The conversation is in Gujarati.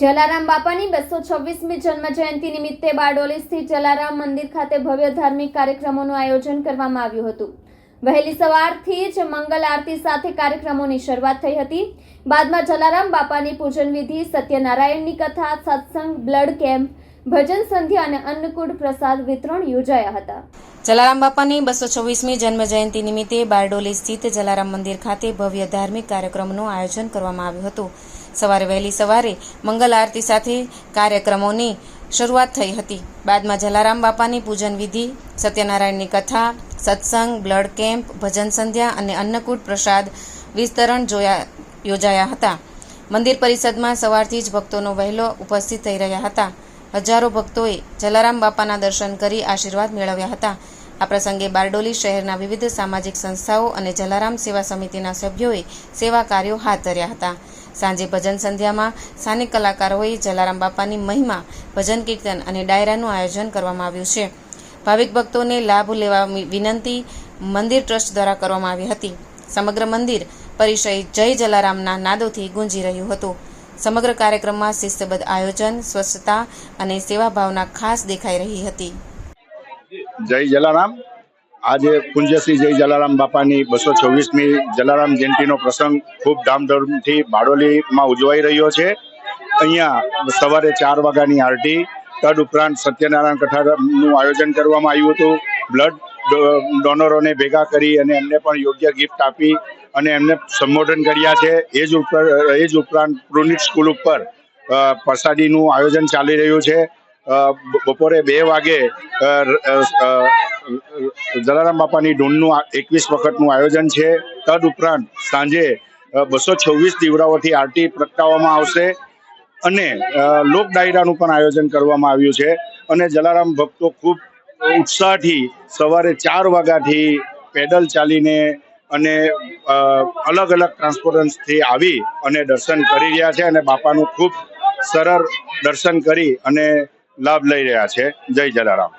જલારામ બાપાની બસો છવ્વીસમી જન્મ જયંતિ નિમિત્તે બારડોલી સ્થિત જલારામ મંદિર ખાતે ભવ્ય ધાર્મિક કાર્યક્રમોનું આયોજન કરવામાં આવ્યું હતું. વહેલી સવારથી જ મંગલ આરતી સાથે કાર્યક્રમોની શરૂઆત થઈ હતી. બાદમાં જલારામ બાપાની પૂજન વિધિ, સત્યનારાયણની કથા, સત્સંગ, બ્લડ કેમ્પ, ભજન સંધ્યા અને અન્નકૂટ પ્રસાદ વિતરણ યોજાયા હતા. જલારામ બાપાની બસો છવ્વીસમી જન્મ જયંતિ નિમિત્તે બારડોલી સ્થિત જલારામ મંદિર ખાતે ભવ્ય ધાર્મિક કાર્યક્રમનું આયોજન કરવામાં આવ્યું હતું. સવારે વહેલી સવારે મંગલ આરતી સાથે કાર્યક્રમોની શરૂઆત થઈ હતી. બાદમાં જલારામ બાપાની પૂજન વિધિ, સત્યનારાયણની કથા, સત્સંગ, બ્લડ કેમ્પ, ભજન સંધ્યા અને અન્નકૂટ પ્રસાદ વિસ્તરણ જોયા, યોજાયા હતા. મંદિર પરિષદમાં સવારથી જ ભક્તોનો વહેલો ઉપસ્થિત થઈ રહ્યા હતા. હજારો ભક્તોએ જલારામ બાપાના દર્શન કરી આશીર્વાદ મેળવ્યા હતા. આ પ્રસંગે બારડોલી શહેરના વિવિધ સામાજિક સંસ્થાઓ અને જલારામ સેવા સમિતિના સભ્યોએ સેવા કાર્યો હાથ ધર્યા હતા. સાંજે ભજન સંધ્યામાં સ્થાનિક કલાકારોએ જલારામ બાપાની મહિમા, ભજન કીર્તન અને ડાયરાનું આયોજન કરવામાં આવ્યું છે. ભાવિક ભક્તોને લાભ લેવા વિનંતી મંદિર ટ્રસ્ટ દ્વારા કરવામાં આવી હતી. સમગ્ર મંદિર પરિસર જય જલારામના નાદોથી ગુંજી રહ્યું હતું. સમગ્ર કાર્યક્રમમાં શિસ્તબદ્ધ આયોજન, સ્વચ્છતા અને સેવા ભાવના ખાસ દેખાઈ રહી હતી. જય જલારામ. આજે પૂજ્ય જય જલારામ બાપાની બસો છવ્વીસમી જલારામ જયંતિનો પ્રસંગ ખૂબ ધામધૂમથી બારડોલીમાં ઉજવાઈ રહ્યો છે. અહીંયા સવારે ચાર વાગ્યાની આરટી તદ ઉપરાંત સત્યનારાયણ કથાનું આયોજન કરવામાં આવ્યું હતું. બ્લડ ડોનરોને ભેગા કરી અને એમને પણ યોગ્ય ગિફ્ટ આપી અને એમને સંબોધન કર્યા છે. એ જ ઉપર એ જ ઉપરાંત પ્રુનિટ સ્કૂલ ઉપર પ્રસાદીનું આયોજન ચાલી રહ્યું છે. બપોરે બે વાગે જલારામ બાપાની ધૂનનું એકવીસ વખતનું આયોજન છે. તદ ઉપરાંત સાંજે બસો છવ્વીસ દીવડાઓથી આરતી પ્રગટાવવામાં આવશે અને લોક ડાયરાનું પણ આયોજન કરવામાં આવ્યું છે. અને જલારામ ભક્તો ખૂબ ઉત્સાહથી સવારે ચાર વાગ્યાથી પેડલ ચાલીને અને અલગ અલગ ટ્રાન્સપોર્ટન્સથી આવી અને દર્શન કરી રહ્યા છે અને બાપાનું ખૂબ સરળ દર્શન કરી અને લાભ લઈ રહ્યા છે. જય જલારામ.